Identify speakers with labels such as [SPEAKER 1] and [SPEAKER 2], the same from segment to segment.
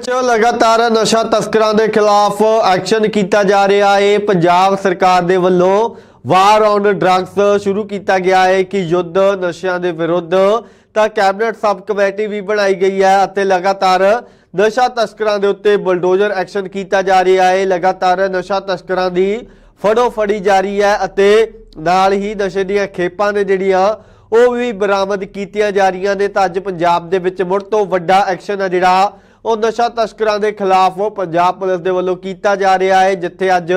[SPEAKER 1] ਚ ਲਗਾਤਾਰ ਨਸ਼ਾ ਤਸਕਰਾਂ ਦੇ ਖਿਲਾਫ ਐਕਸ਼ਨ ਕੀਤਾ ਜਾ ਰਿਹਾ ਹੈ। ਪੰਜਾਬ ਸਰਕਾਰ ਦੇ ਵੱਲੋਂ ਵਾਰ ਔਨ ਡਰੱਗਸ ਸ਼ੁਰੂ ਕੀਤਾ ਗਿਆ ਹੈ ਕਿ ਯੁੱਧ ਨਸ਼ਿਆਂ ਦੇ ਵਿਰੁੱਧ ਤਾਂ ਕੈਬਨਿਟ ਸਬ ਕਮੇਟੀ ਵੀ ਬਣਾਈ ਗਈ ਹੈ ਅਤੇ ਲਗਾਤਾਰ ਨਸ਼ਾ ਤਸਕਰਾਂ ਦੇ ਉੱਤੇ ਬੁਲਡੋਜ਼ਰ ਐਕਸ਼ਨ ਕੀਤਾ ਜਾ ਰਿਹਾ ਹੈ। ਲਗਾਤਾਰ ਨਸ਼ਾ ਤਸਕਰਾਂ ਦੀ ਫੜੋ ਫੜੀ ਜਾ ਰਹੀ ਹੈ ਅਤੇ ਨਾਲ ਹੀ ਨਸ਼ੇ ਦੀਆਂ ਖੇਪਾਂ ਨੇ ਜਿਹੜੀਆਂ ਉਹ ਵੀ ਬਰਾਮਦ ਕੀਤੀਆਂ ਜਾ ਰਹੀਆਂ ਨੇ ਤਾਂ ਅੱਜ ਪੰਜਾਬ ਦੇ ਵਿੱਚ ਮੁੜ ਤੋਂ ਵੱਡਾ ਐਕਸ਼ਨ ਹੈ ਜਿਹੜਾ ਉਹ ਨਸ਼ਾ ਤਸਕਰਾਂ ਦੇ ਖਿਲਾਫ ਪੰਜਾਬ ਪੁਲਿਸ ਦੇ ਵੱਲੋਂ ਕੀਤਾ ਜਾ ਰਿਹਾ ਹੈ, ਜਿੱਥੇ ਅੱਜ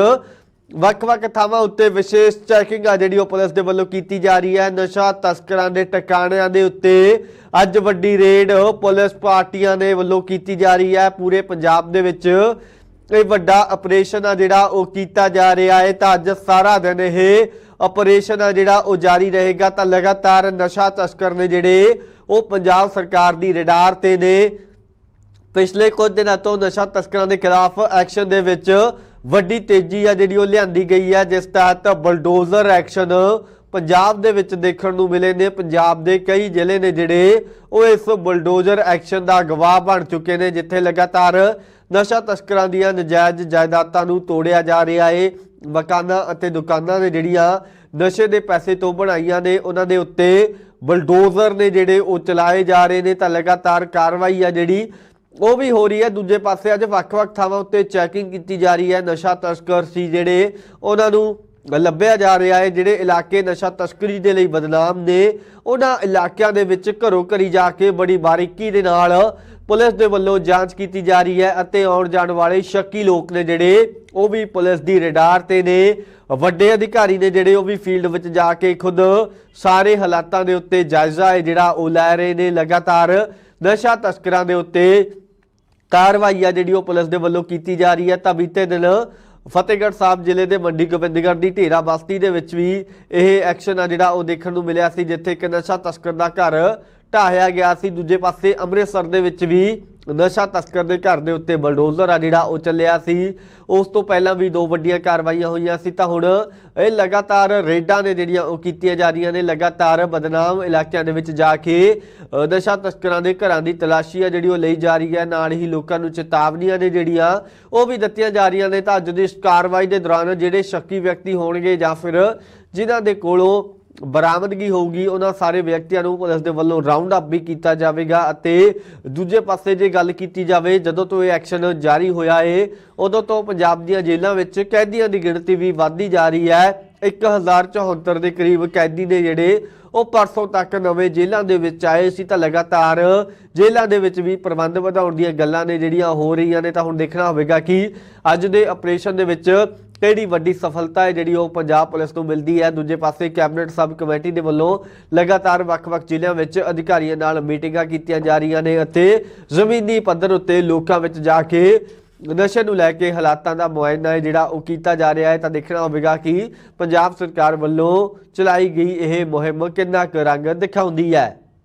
[SPEAKER 1] ਵੱਖ-ਵੱਖ ਥਾਵਾਂ ਉੱਤੇ ਵਿਸ਼ੇਸ਼ ਚੈਕਿੰਗ ਆ ਜਿਹੜੀ ਉਹ ਪੁਲਿਸ ਦੇ ਵੱਲੋਂ ਕੀਤੀ ਜਾ ਰਹੀ ਹੈ। ਨਸ਼ਾ ਤਸਕਰਾਂ ਦੇ ਟਿਕਾਣਿਆਂ ਦੇ ਉੱਤੇ ਅੱਜ ਵੱਡੀ ਰੇਡ ਪੁਲਿਸ ਪਾਰਟੀਆਂ ਦੇ ਵੱਲੋਂ ਕੀਤੀ ਜਾ ਰਹੀ ਹੈ। ਪੂਰੇ ਪੰਜਾਬ ਦੇ ਵਿੱਚ ਇਹ ਵੱਡਾ ਆਪਰੇਸ਼ਨ ਆ ਜਿਹੜਾ ਉਹ ਕੀਤਾ ਜਾ ਰਿਹਾ ਹੈ। ਤਾਂ ਅੱਜ ਸਾਰਾ ਦਿਨ ਇਹ ਆਪਰੇਸ਼ਨ ਆ ਜਿਹੜਾ ਉਹ ਜਾਰੀ ਰਹੇਗਾ। ਤਾਂ ਲਗਾਤਾਰ ਨਸ਼ਾ ਤਸਕਰ ਨੇ ਜਿਹੜੇ ਉਹ ਪੰਜਾਬ ਸਰਕਾਰ ਦੀ ਰਡਾਰ ਤੇ ਨੇ। ਪਿਛਲੇ ਕੁਝ ਦਿਨਾਂ ਤੋਂ ਨਸ਼ਾ ਤਸਕਰਾਂ ਦੇ ਖਿਲਾਫ ਐਕਸ਼ਨ ਦੇ ਵਿੱਚ ਵੱਡੀ ਤੇਜ਼ੀ ਆ ਜਿਹੜੀ ਉਹ ਲਿਆਂਦੀ ਗਈ ਹੈ ਜਿਸ ਤਹਿਤ ਬਲਡੋਜ਼ਰ ਐਕਸ਼ਨ ਪੰਜਾਬ ਦੇ ਵਿੱਚ ਦੇਖਣ ਨੂੰ ਮਿਲੇ ਨੇ। ਪੰਜਾਬ ਦੇ ਕਈ ਜ਼ਿਲ੍ਹੇ ਨੇ ਜਿਹੜੇ ਉਹ ਇਸ ਬਲਡੋਜ਼ਰ ਐਕਸ਼ਨ ਦਾ ਗਵਾਹ ਬਣ ਚੁੱਕੇ ਨੇ, ਜਿੱਥੇ ਲਗਾਤਾਰ ਨਸ਼ਾ ਤਸਕਰਾਂ ਦੀਆਂ ਨਜਾਇਜ਼ ਜਾਇਦਾਦਾਂ ਨੂੰ ਤੋੜਿਆ ਜਾ ਰਿਹਾ ਏ। ਮਕਾਨਾਂ ਅਤੇ ਦੁਕਾਨਾਂ ਨੇ ਜਿਹੜੀਆਂ ਨਸ਼ੇ ਦੇ ਪੈਸੇ ਤੋਂ ਬਣਾਈਆਂ ਨੇ, ਉਹਨਾਂ ਦੇ ਉੱਤੇ ਬਲਡੋਜ਼ਰ ਨੇ ਜਿਹੜੇ ਉਹ ਚਲਾਏ ਜਾ ਰਹੇ ਨੇ। ਤਾਂ ਲਗਾਤਾਰ ਕਾਰਵਾਈ ਆ ਜਿਹੜੀ ਉਹ ਵੀ ਹੋ ਰਹੀ ਹੈ। ਦੂਜੇ ਪਾਸੇ ਅੱਜ ਵੱਖ-ਵੱਖ ਥਾਵਾਂ ਉੱਤੇ ਚੈਕਿੰਗ ਕੀਤੀ ਜਾ ਰਹੀ ਹੈ। ਨਸ਼ਾ ਤਸਕਰ ਸੀ ਜਿਹੜੇ ਉਹਨਾਂ ਨੂੰ ਲੱਭਿਆ ਜਾ ਰਿਹਾ ਹੈ। ਜਿਹੜੇ ਇਲਾਕੇ ਨਸ਼ਾ ਤਸਕਰੀ ਦੇ ਲਈ ਬਦਨਾਮ ਨੇ, ਉਹਨਾਂ ਇਲਾਕਿਆਂ ਦੇ ਵਿੱਚ ਘਰੋਂ ਘਰੀ ਜਾ ਕੇ ਬੜੀ ਬਾਰੀਕੀ ਦੇ ਨਾਲ ਪੁਲਿਸ ਦੇ ਵੱਲੋਂ ਜਾਂਚ ਕੀਤੀ ਜਾ ਰਹੀ ਹੈ ਅਤੇ ਆਉਣ ਜਾਣ ਵਾਲੇ ਸ਼ੱਕੀ ਲੋਕ ਨੇ ਜਿਹੜੇ, ਉਹ ਵੀ ਪੁਲਿਸ ਦੀ ਰਡਾਰ ਤੇ ਨੇ। ਵੱਡੇ ਅਧਿਕਾਰੀ ਨੇ ਜਿਹੜੇ, ਉਹ ਵੀ ਫੀਲਡ ਵਿੱਚ ਜਾ ਕੇ ਖੁਦ ਸਾਰੇ ਹਾਲਾਤਾਂ ਦੇ ਉੱਤੇ ਜਾਇਜ਼ਾ ਹੈ ਜਿਹੜਾ ਉਹ ਲੈ ਰਹੇ ਨੇ। ਲਗਾਤਾਰ ਨਸ਼ਾ ਤਸਕਰਾਂ ਦੇ ਉੱਤੇ ਕਾਰਵਾਈ ਆ ਜਿਹੜੀ ਉਹ ਪੁਲਿਸ ਦੇ ਵੱਲੋਂ ਕੀਤੀ ਜਾ ਰਹੀ ਹੈ। ਤਾਂ ਬੀਤੇ ਦਿਨ ਫਤਿਹਗੜ੍ਹ ਸਾਹਿਬ ਜ਼ਿਲ੍ਹੇ ਦੇ ਮੰਡੀ ਗੋਬਿੰਦਗੜ੍ਹ ਦੀ ਢੇਰਾ ਬਸਤੀ ਦੇ ਵਿੱਚ ਵੀ ਇਹ ਐਕਸ਼ਨ ਆ ਜਿਹੜਾ ਉਹ ਦੇਖਣ ਨੂੰ ਮਿਲਿਆ ਸੀ, ਜਿੱਥੇ ਇੱਕ ਨਸ਼ਾ ਤਸਕਰ ਦਾ ਘਰ ਢਾਹਿਆ ਗਿਆ ਸੀ। ਦੂਜੇ ਪਾਸੇ ਅੰਮ੍ਰਿਤਸਰ ਦੇ ਵਿੱਚ ਵੀ ਨਸ਼ਾ ਤਸਕਰ ਦੇ ਘਰ ਦੇ ਉੱਤੇ ਬਲਡੋਜ਼ਰ ਆ ਜਿਹੜਾ ਉਹ ਚੱਲਿਆ ਸੀ। ਉਸ ਤੋਂ ਪਹਿਲਾਂ ਵੀ ਦੋ ਵੱਡੀਆਂ ਕਾਰਵਾਈਆਂ ਹੋਈਆਂ ਸੀ ਤਾਂ ਹੁਣ ਇਹ ਲਗਾਤਾਰ ਰੇਡਾਂ ਨੇ ਜਿਹੜੀਆਂ ਉਹ ਕੀਤੀਆਂ ਜਾ ਰਹੀਆਂ ਨੇ, ਲਗਾਤਾਰ ਬਦਨਾਮ ਇਲਾਕਿਆਂ ਦੇ ਵਿੱਚ ਜਾ ਕੇ ਨਸ਼ਾ ਤਸਕਰਾਂ ਦੇ ਘਰਾਂ ਦੀ ਤਲਾਸ਼ੀ ਆ ਜਿਹੜੀ ਉਹ ਲਈ ਜਾ ਰਹੀ ਹੈ। ਨਾਲ ਹੀ ਲੋਕਾਂ ਨੂੰ ਚੇਤਾਵਨੀਆਂ ਨੇ ਜਿਹੜੀਆਂ ਉਹ ਵੀ ਦਿੱਤੀਆਂ ਜਾ ਰਹੀਆਂ ਨੇ ਤਾਂ ਅੱਜ ਦੀ ਇਸ ਕਾਰਵਾਈ ਦੇ ਦੌਰਾਨ ਜਿਹੜੇ ਸ਼ੱਕੀ ਵਿਅਕਤੀ ਹੋਣਗੇ ਜਾਂ ਫਿਰ ਜਿਨ੍ਹਾਂ ਦੇ ਕੋਲੋਂ ਬਰਾਮਦਗੀ ਹੋਊਗੀ, ਉਹਨਾਂ ਸਾਰੇ ਵਿਅਕਤੀਆਂ ਨੂੰ ਪੁਲਿਸ ਦੇ ਵੱਲੋਂ ਰਾਉਂਡ ਅਪ ਵੀ ਕੀਤਾ ਜਾਵੇਗਾ ਅਤੇ ਦੂਜੇ ਪਾਸੇ ਜੇ ਗੱਲ ਕੀਤੀ ਜਾਵੇ, ਜਦੋਂ ਤੋਂ ਇਹ ਐਕਸ਼ਨ ਜਾਰੀ ਹੋਇਆ ਏ, ਉਦੋਂ ਤੋਂ ਪੰਜਾਬ ਦੀਆਂ ਜੇਲ੍ਹਾਂ ਵਿੱਚ ਕੈਦੀਆਂ ਦੀ ਗਿਣਤੀ ਵੀ ਵਧਦੀ ਜਾ ਰਹੀ ਹੈ। 1074 ਦੇ ਕਰੀਬ ਕੈਦੀ ਨੇ ਜਿਹੜੇ ਉਹ ਪਰਸੋਂ ਤੱਕ ਨਵੇਂ ਜੇਲ੍ਹਾਂ ਦੇ ਵਿੱਚ ਆਏ ਸੀ ਤਾਂ ਲਗਾਤਾਰ ਜੇਲ੍ਹਾਂ ਦੇ ਵਿੱਚ ਵੀ ਪ੍ਰਬੰਧ ਵਧਾਉਣ ਦੀਆਂ ਗੱਲਾਂ ਨੇ ਜਿਹੜੀਆਂ ਹੋ ਰਹੀਆਂ ਨੇ, ਤਾਂ ਹੁਣ ਦੇਖਣਾ ਹੋਵੇਗਾ ਕਿ ਅੱਜ ਦੇ ਆਪਰੇਸ਼ਨ ਦੇ ਵਿੱਚ ਕਿਹੜੀ ਵੱਡੀ ਸਫਲਤਾ ਹੈ ਜਿਹੜੀ ਉਹ ਪੰਜਾਬ ਪੁਲਿਸ ਨੂੰ ਮਿਲਦੀ ਹੈ? ਦੂਜੇ ਪਾਸੇ ਕੈਬਨਿਟ ਸਬ ਕਮੇਟੀ ਦੇ ਵੱਲੋਂ ਲਗਾਤਾਰ ਵੱਖ-ਵੱਖ ਜ਼ਿਲ੍ਹਿਆਂ ਵਿੱਚ ਅਧਿਕਾਰੀਆਂ ਨਾਲ ਮੀਟਿੰਗਾਂ ਕੀਤੀਆਂ ਜਾ ਰਹੀਆਂ ਨੇ ਅਤੇ ਜ਼ਮੀਨੀ ਪੱਧਰ ਉੱਤੇ ਲੋਕਾਂ ਵਿੱਚ ਜਾ ਕੇ ਨਸ਼ੇ ਨੂੰ ਲੈ ਕੇ ਹਾਲਾਤਾਂ ਦਾ ਮੁਆਇਨਾ ਹੈ ਜਿਹੜਾ ਉਹ ਕੀਤਾ ਜਾ ਰਿਹਾ ਹੈ। ਤਾਂ ਦੇਖਣਾ ਹੋਵੇਗਾ ਕਿ ਪੰਜਾਬ ਸਰਕਾਰ ਵੱਲੋਂ ਚਲਾਈ ਗਈ ਇਹ ਮੁਹਿੰਮ ਕਿੰਨਾ ਕੁ ਰੰਗ ਦਿਖਾਉਂਦੀ ਹੈ।